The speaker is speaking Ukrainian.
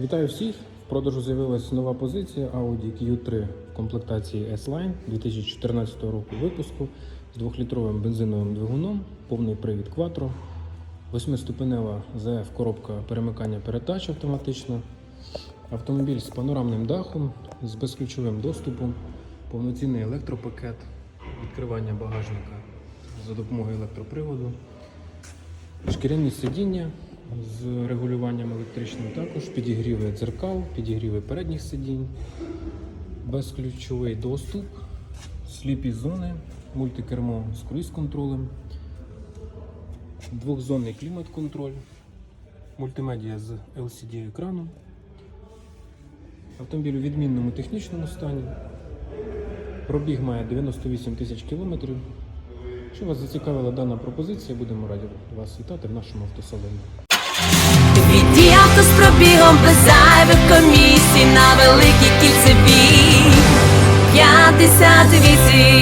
Вітаю всіх! В продажу з'явилася нова позиція Audi Q3 в комплектації S-Line 2014 року випуску з 2-літровим бензиновим двигуном, повний привід Quattro, 8-ступенева ZF коробка перемикання передач автоматична, автомобіль з панорамним дахом, з безключовим доступом, повноцінний електропакет, відкривання багажника за допомогою електроприводу. Шкіряні сидіння з регулюванням електричним також, підігріви дзеркал, підігріви передніх сидінь, безключовий доступ, сліпі зони, мультикермо з круїз-контролем, двохзонний клімат-контроль, мультимедіа з LCD-екраном. Автомобіль у відмінному технічному стані. Пробіг має 98 тисяч кілометрів. Якщо вас зацікавила дана пропозиція, будемо раді вас вітати в нашому автосалоні. Віді авто з пробігом без зайвих комісій на великій кільцевій. 58